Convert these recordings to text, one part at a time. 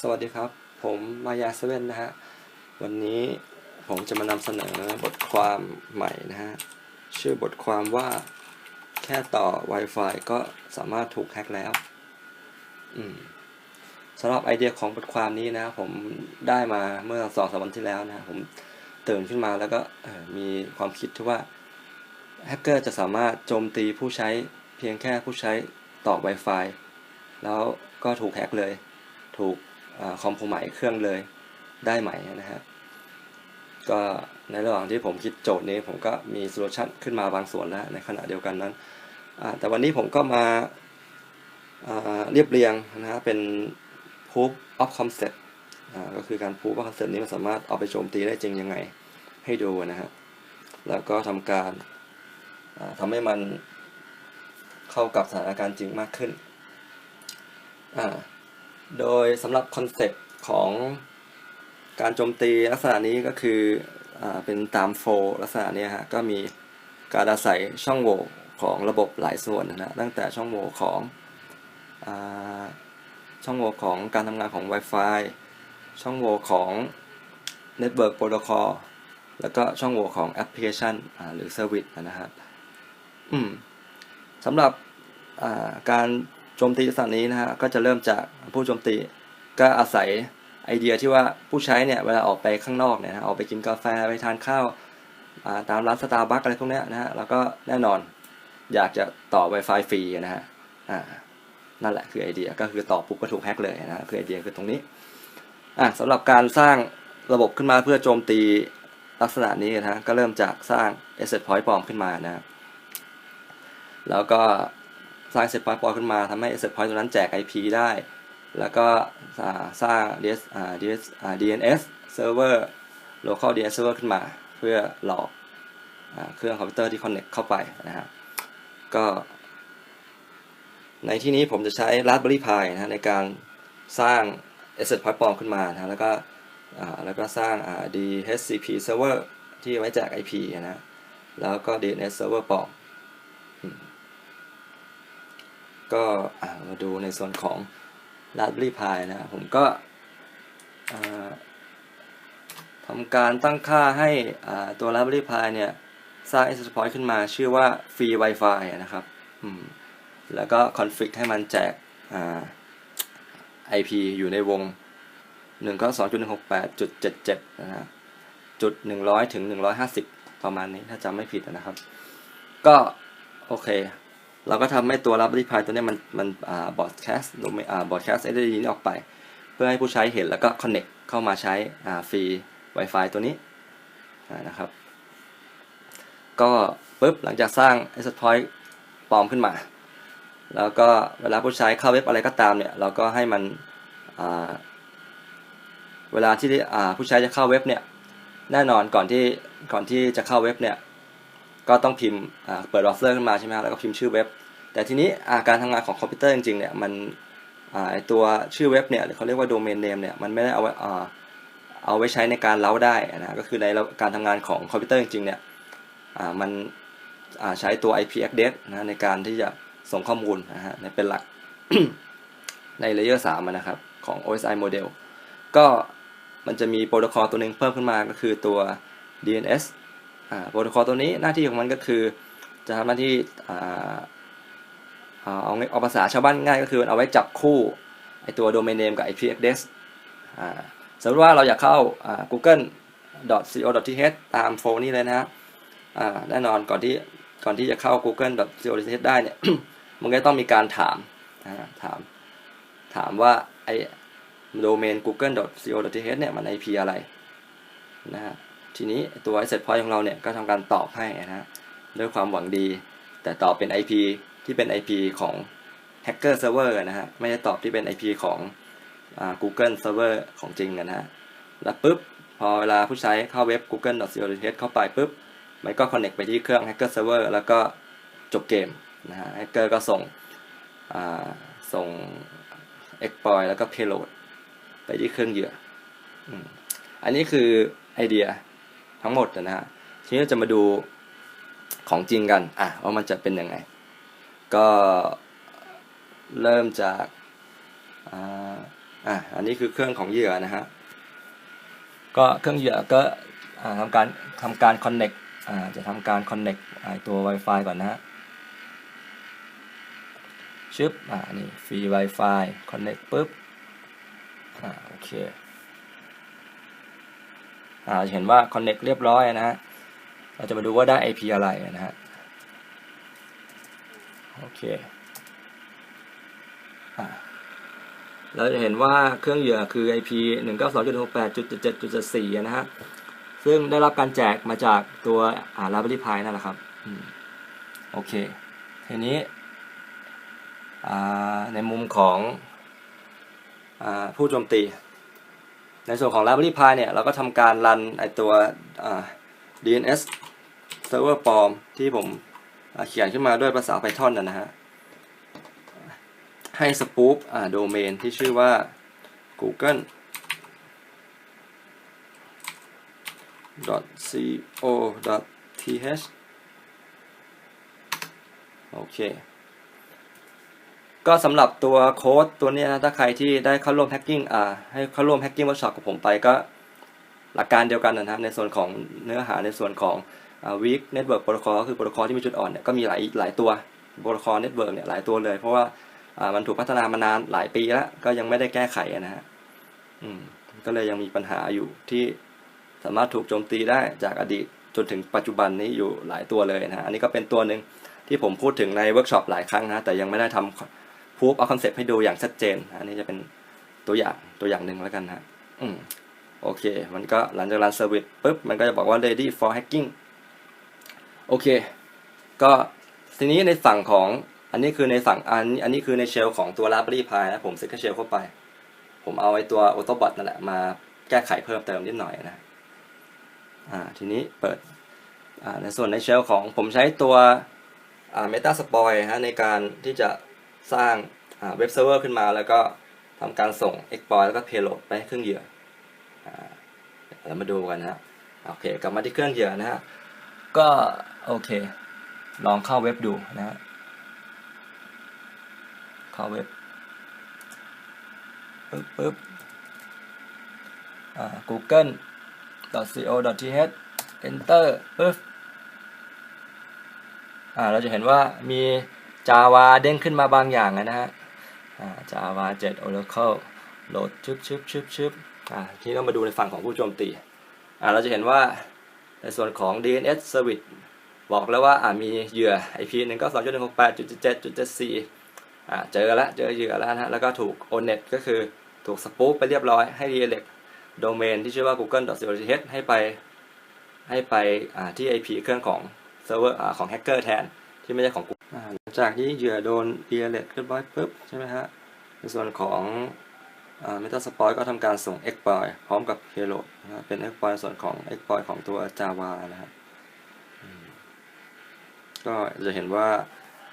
สวัสดีครับ ผมมายาเซเว่นนะฮะ วันนี้ผมจะมานำเสนอบทความใหม่นะฮะ ชื่อบทความว่าแค่ต่อ Wi-Fi ก็สามารถถูกแฮ็กแล้วอืมสำหรับไอเดียของบทความนี้นะ ผมได้มาเมื่อสองสามวันที่แล้วนะผมตื่นขึ้นมาแล้วก็มีความคิดที่ว่าแฮกเกอร์จะสามารถโจมตีผู้ใช้เพียงแค่ผู้ใช้ต่อ Wi-Fi แล้วก็ถูกแฮ็กเลย ถูกอคอมโพไมเครื่องเลยได้ไหมนะฮะก็ในระหว่างที่ผมคิดโจทย์นี้ผมก็มีโซลูชันขึ้นมาบางส่วนแล้วในขณะเดียวกันนั้น แต่วันนี้ผมก็มาาเรียบเรียงนะฮะเป็น proof of concept ก็คือการ proof of concept นี้มันสามารถเอาไปโจมตีได้จริงยังไงให้ดูนะฮะแล้วก็ทำการาทำให้มันเข้ากับสถานการณ์จริงมากขึ้นอ่า โดยสำหรับคอนเซปต์ของการโจมตีลักษณะนี้ก็คืออเป็นตามโฟลักษณะนี้ฮะก็มีการอาศัยช่องโหว่ของระบบหลายส่วนนะฮะตั้งแต่ช่องโหว่ของอช่องโหว่ของการทำงานของ Wi-Fi ช่องโหว่ของ Network Protocol แล้วก็ช่องโหว่ของแอปพลิเคชันหรือ Service นะฮะอืมสำหรับการ โจมตีลักษณะนี้นะฮะก็จะเริ่มจากผู้โจมตีก็อาศัยไอเดียที่ว่าผู้ใช้เนี่ยเวลาออกไปข้างนอกเนี่ยนะออกไปกินกาแฟไปทานข้าวาตามร้านสตาร์บัคอะไรพวกนี้นะฮะแล้วก็แน่นอนอยากจะต่อ Wi-Fi ฟรีนะฮะนั่นแหละคือไอเดียก็คือต่อปุ๊บก็ถูกแฮ็กเลยนะคือไอเดียคือตรงนี้อะสำหรับการสร้างระบบขึ้นมาเพื่อโจมตีลักษณะนี้นะฮะก็เริ่มจากสร้าง asset point ปลอมขึ้นมานะแล้วก็ สร้าง asset point ปอมขึ้นมาทำให้ asset point ตัวนั้นแจก IP ได้ แล้วก็สร้าง DS DS DNS server local DNS server ขึ้นมา เพื่อหลอกเครื่องคอมพิวเตอร์ที่ connect เข้าไปนะฮะก็ในที่นี้ผมจะใช้ Raspberry Pi นะในการสร้าง asset point ปลอมขึ้นมานะแล้วก็แล้วก็สร้าง DHCP server ที่ไว้แจก IP นะแล้วก็ DNS server ปลอม ก็มาดูในส่วนของ Raspberry Pi นะผมก็ทำการตั้งค่าให้ตัว Raspberry Pi เนี่ย สร้าง access point ขึ้นมาชื่อว่า free Wi-Fi นะครับแล้วก็ config ให้มันแจกอ่า IP อยู่ในวง1ก็2.168.77 นะฮะจุด 100 ถึง 150 ประมาณนี้ถ้าจำไม่ผิดนะครับ ก็ โอเค เราก็ทำให้ตัว Raspberry Pi ตัวนี้มันมันอ่า broadcast หรือไม่อ่า broadcast SSD นี้ออกไป เพื่อให้ผู้ใช้เห็นแล้วก็ connect เข้ามาใช้อ่าฟรี Wi-Fi ตัวนี้อ่านะครับ ก็ปุ๊บหลังจากสร้าง access point ปลอมขึ้นมา แล้วก็เวลาผู้ใช้เข้าเว็บอะไรก็ตามเนี่ย เราก็ให้มันอ่าเวลาที่อ่าผู้ใช้จะเข้าเว็บเนี่ย แน่นอนก่อนที่ก่อนที่จะเข้าเว็บเนี่ย ก็ต้องพิมพ์เปิดบราว์เซอร์ขึ้นมาใช่ไหมครัแล้วก็พิมพ์ชื่อเว็บ แต่ทีนี้การทำงานของคอมพิวเตอร์จริงๆเนี่ยมันไอตัวชื่อเว็บเนี่ยหรือเขาเรียกว่าโดเมนเนมเนี่ยมันไม่ได้เอาไว้อาเอาไว้ใช้ในการเล้าได้นะก็คือในการทำงานของคอมพิวเตอร์จริงๆเนี่ยมันใช้ตัว IP address นะในการที่จะส่งข้อมูลนะฮะเป็นหลักในเลเยอร์3นะครับของ OSI model ก็มันจะมีโปรโตคอลตัวหนึ่งเพิ่มขึ้นมาก็คือตัว DNS อ่า โปรโตคอลตัวนี้หน้าที่ของมันก็คือจะทำหน้าที่เอาเอาภาษาชาวบ้านง่ายก็คือมันเอาไว้จับคู่ไอตัว domain name กับ IP address สมมติว่าเราอยากเข้า google.co.th ตามโฟลนี้เลยนะฮะแน่นอนก่อนที่ก่อนที่จะเข้า google.co.th ได้เนี่ย มันก็ต้องมีการถามถาม ถามว่าไอโดเมน google.co.th เนี่ยมัน IP อะไรนะฮะ ทีนี้ตัว asset point ของเราเนี่ยก็ทำการตอบให้นะฮะด้วยความหวังดี แต่ตอบเป็น IP ที่เป็น IP ของ hacker server นะฮะไม่ได้ตอบที่เป็น IP ของอ่า Google server ของจริงนะฮะแล้วปุ๊บพอเวลาผู้ใช้เข้าเว็บ google.co.th เข้าไปปุ๊บมันก็ connect ไปที่เครื่อง hacker server แล้วก็จบเกมนะฮะ hacker ก็ส่งอ่าส่ง exploit แล้วก็ payload ไปที่เครื่องเหยื่ออันนี้คือไอเดีย ทั้งหมดนะฮะทีนี้เราจะมาดูของจริงกันอะว่ามันจะเป็นยังไง ก็เริ่มจากอ่าอ่าอันนี้คือเครื่องของเหยื่อนะฮะก็เครื่องเหยื่อก็อ่าทำการทำการ connect อ่าจะทำการ connect อ่าตัว Wi-Fi ก่อนนะฮะชึบอ่านี่ฟรี Wi-Fi connect ปุ๊บอ่าโอเค เห็นว่า connect เรียบร้อยนะฮะ เราจะมาดูว่าได้ IP อะไรนะฮะ โอเคอ่าเราจะเห็นว่าเครื่องเหยื่อคือ IP 192.68.7.4 นะฮะ ซึ่งได้รับการแจกมาจากตัวอ่า Raspberry Pi นั่นแหละครับ โอเค ทีนี้อ่าในมุมของอาผู้โจมตี ในส่วนของ Raspberry Pi เนี่ย เราก็ทำการรันไอตัว DNS server ปลอมที่ผมเขียนขึ้นมาด้วยภาษา Python นะนะฮะ ให้สปูปอ่าโดเมนที่ชื่อว่า google .co.th โอเค ก็สำหรับตัวโค้ดตัวนี้นะถ้าใครที่ได้เข้าร่วมแฮกกิ้งอ่าให้เข้าร่วมแฮกกิ้งเวิร์กช็อปกับผมไปก็ หลักการเดียวกันนะครับในส่วนของเนื้อหาในส่วนของอ่า weak network protocol ก็คือโปรโตคอลที่มีจุดอ่อนเนี่ยก็มีหลายหลายตัวโปรโตคอลเน็ตเวิร์กเนี่ยหลายตัวเลย เพราะว่าอ่ามันถูกพัฒนามานานหลายปีแล้ว ก็ยังไม่ได้แก้ไขนะฮะอืมก็เลยยังมีปัญหาอยู่ที่สามารถถูกโจมตีได้จากอดีตจนถึงปัจจุบันนี้อยู่หลายตัวเลยนะฮะอันนี้ก็เป็นตัวหนึ่งที่ผมพูดถึงในเวิร์กช็อปหลายครั้งนะแต่ยังไม่ได้ทำ พูฟเอาคอนเซปต์ให้ดูอย่างชัดเจนนะอันนี้จะเป็นตัวอย่างตัวอย่างหนึ่งแล้วกันนะอืมโอเค มันก็หลังจากรันเซอร์วิสปุ๊บ มันก็จะบอกว่า ready for hacking โอเค ก็ทีนี้ในฝั่งของ อันนี้คือในฝั่ง อันอันนี้คือในเชลของตัว Raspberry Pi นะ ผมเซ็ตแค่เชลเข้าไป ผมเอาไอ้ตัว Autobot นั่นแหละ มาแก้ไขเพิ่มเติมนิดหน่อยนะ อ่า ทีนี้เปิด อ่า ในส่วนในเชลของผมใช้ตัว อ่า Metasploit ฮะ ในการที่จะ สร้างเว็บเซิร์ฟเวอร์ขึ้นมาแล้วก็ทำการส่ง exploit แล้วก็ payload ไปให้เครื่องเหยื่ออ่าเรามาดูกันนะฮะโอเคกลับมาที่เครื่องเหยื่อนะฮะก็โอเค ลองเข้าเว็บดูนะฮะเข้าเว็บปึ๊บปึ๊บอ่า google co.th enter ปึ๊บอ่าเราจะเห็นว่ามี Java เด้งขึ้นมาบางอย่างนะฮะอ่า Java 7 Oracle โหลดชึบชึบชึบชึบอ่าทีนี้เรามาดูในฝั่งของผู้โจมตีอ่าเราจะเห็นว่าในส่วนของ DNS Service บอกแล้วว่าอ่ามีเหยื่อ IP 1 9 2 1 6 8 7 7 7 4อ่าเจอแล้วเจอเหยื่อแล้วนะฮะแล้วก็ถูก Onet ก็คือถูกสปูปไปเรียบร้อยให้ redirect โดเมนที่ชื่อว่า google.co.th ให้ไปให้ไปที่ IP เครื่องของเซิร์ฟเวอร์ของแฮกเกอร์แทน ที่ไม่ใช่ของ Google จากที่เหยื่อโดน redirect เรียบร้อยปุ๊บใช่ไหมฮะ ในส่วนของอ่า Metasploit ก็ทำการส่ง exploit พร้อมกับ payload นะเป็น exploit ส่วนของ exploit ของตัว Java นะฮะอืมก็จะเห็นว่า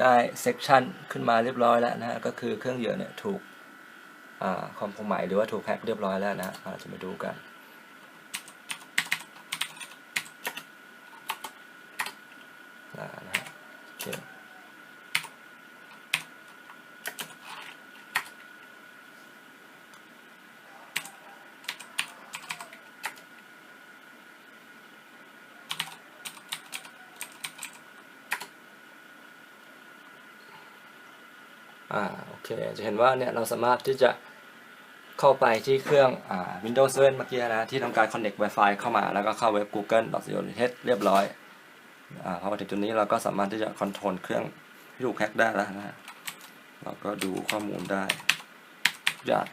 ได้ section ขึ้นมาเรียบร้อยแล้วนะฮะ ก็คือเครื่องเหยื่อเนี่ยถูกคอมโพมายหรือว่าถูกแฮกเรียบร้อยแล้วนะเราจะมาดูกันนะฮะโอเค อ่าโอเคจะเห็นว่าเนี่ยเราสามารถที่จะเข้าไปที่เครื่องอ่า Windows 7เมื่อกี้นะที่ทำการ Connect Wi-Fi เข้ามาแล้วก็เข้าเว็บ google.co.th เรียบร้อยอ่าพอมาถึงจุดนี้เราก็สามารถที่จะคอนโทรลเครื่องที่ถูกแฮ็กได้แล้วนะเราก็ดูข้อมูลได้ย่าง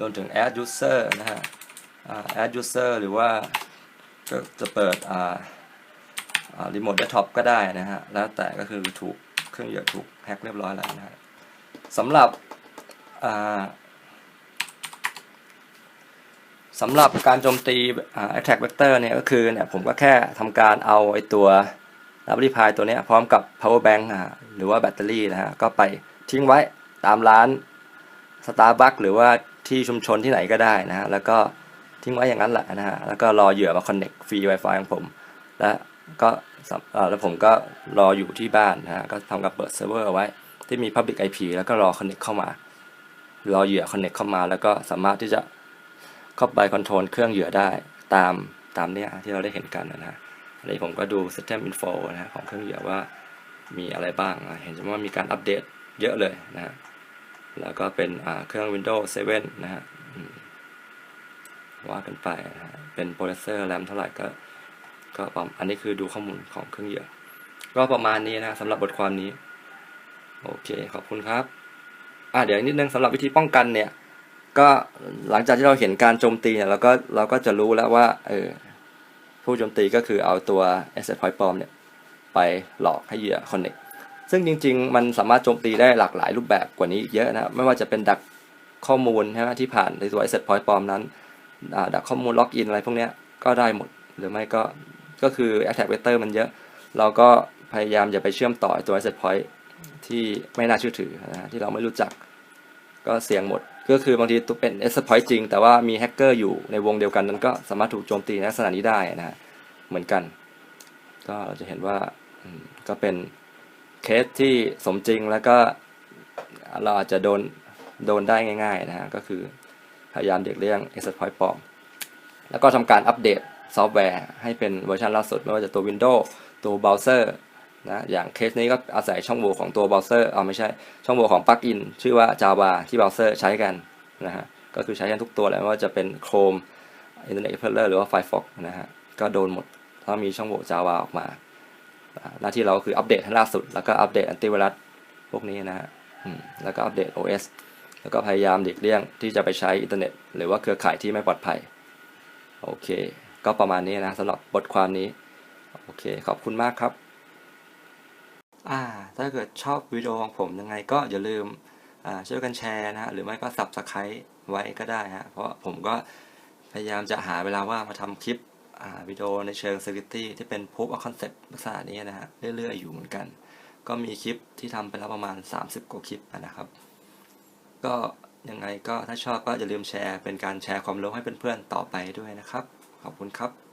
รวมถึง add user นะฮะอ่า add user หรือว่าก็จะเปิดอ่าอ่า remote desktop ก็ได้นะฮะ แล้วแต่ก็คือถูก เครื่องเหยื่อถูกแฮ็กเรียบร้อยแล้วนะฮะสำหรับสำหรับการโจมตีอ่า attack vector เนี่ยก็คือเนี่ยผมก็แค่ทำการเอาไอตัว Raspberry Pi ตัวนี้พร้อมกับ power bank หรือว่าแบตเตอรี่นะฮะก็ไปทิ้งไว้ตามร้าน Starbucks หรือว่าที่ชุมชนที่ไหนก็ได้นะฮะแล้วก็ทิ้งไว้อย่างนั้นแหละนะฮะแล้วก็รอเหยื่อมา connect ฟรี Wi-Fi ของผม แล้ว ก็แล้วผมก็รออยู่ที่บ้านนะฮะก็ทำกับเปิดเซิร์ฟเวอร์เอาไว้ที่มี public IP แล้วก็รอ connect เข้ามา รอเหยื่อ connect เข้ามา แล้วก็สามารถที่จะเข้าไปคอนโทรลเครื่องเหยื่อได้ตามตามเนี้ยที่เราได้เห็นกันนะฮะอันนี้ผมก็ดู system info นะฮะของเครื่องเหยื่อว่ามีอะไรบ้าง เห็นว่ามีการอัปเดตเยอะเลยนะฮะแล้วก็เป็นเครื่อง Windows 7 นะฮะว่ากันไปนะฮะเป็นโปรเซสเซอร์แรมเท่าไหร่ก็ ก็ประมาณอันนี้คือดูข้อมูลของเครื่องเหยื่อก็ประมาณนี้นะสำหรับบทความนี้ โอเคขอบคุณครับอ่าเดี๋ยวนิดนึงสำหรับวิธีป้องกันเนี่ย ก็หลังจากที่เราเห็นการโจมตีเนี่ยเราก็เราก็จะรู้แล้วว่าเออผู้โจมตีก็คือเอาตัว asset point ปลอมเนี่ยไปหลอกให้เหยื่อ connect ซึ่งจริง ๆ มันสามารถโจมตีได้หลากหลายรูปแบบกว่านี้เยอะนะไม่ว่าจะเป็นดักข้อมูลใช่ไหมที่ผ่านในตัว asset point ปลอมนั้นดักข้อมูลล็อกอินอะไรพวกนี้ก็ได้หมดหรือไม่ก็ ก็คือ attack vector มันเยอะ เราก็พยายามอย่าไปเชื่อมต่อตัว asset point ที่ไม่น่าเชื่อถือนะฮะที่เราไม่รู้จักก็เสี่ยงหมด ก็คือบางทีตัวเป็น asset point จริง แต่ว่ามีแฮกเกอร์อยู่ในวงเดียวกันนั้นก็สามารถถูกโจมตีในลักษณะนี้ได้นะฮะเหมือนกัน ก็เราจะเห็นว่าก็เป็นเคสที่สมจริงแล้วก็เราอาจจะโดนโดนได้ง่าย ๆ นะฮะก็คือพยายามเด็กเลี่ยง asset point ปลอม แล้วก็ทำการอัปเดต ซอฟต์แวร์ให้เป็นเวอร์ชันล่าสุด ไม่ว่าจะตัว Windows ตัวเบราว์เซอร์นะอย่างเคสนี้ก็อาศัยช่องโหว่ของตัวเบราว์เซอร์เอาไม่ใช่ช่องโหว่ของปลั๊กอินชื่อว่า Java ที่เบราว์เซอร์ใช้กันนะฮะก็คือใช้กันทุกตัวแหละไม่ว่าจะเป็น Chrome Internet Explorer หรือว่า Firefox นะฮะก็โดนหมดถ้ามีช่องโหว่ Java ออกมา หน้าที่เราคืออัปเดตให้ล่าสุด แล้วก็อัปเดตอันติไวรัสพวกนี้นะฮะแล้วก็อัปเดต OS แล้วก็พยายามหลีกเลี่ยงที่จะไปใช้อินเทอร์เน็ต หรือว่าเครือข่ายที่ไม่ปลอดภัย โอเค ก็ประมาณนี้นะสำหรับบทความนี้ โอเค ขอบคุณมากครับ อ่า ถ้าเกิดชอบวิดีโอของผมยังไงก็อย่าลืมช่วยกันแชร์นะฮะหรือไม่ก็ subscribe ไว้ก็ได้ฮะเพราะผมก็พยายามจะหาเวลาว่ามาทำคลิปวิดีโอในเชิง security ที่เป็น proof of concept ลักษณะนี้นะฮะเรื่อยๆอยู่เหมือนกัน ก็มีคลิปที่ทำไปแล้วประมาณ 30 กว่าคลิปนะครับ ก็ยังไงก็ถ้าชอบก็อย่าลืมแชร์เป็นการแชร์ความรู้ให้เพื่อนๆต่อไปด้วยนะครับ ขอบคุณครับ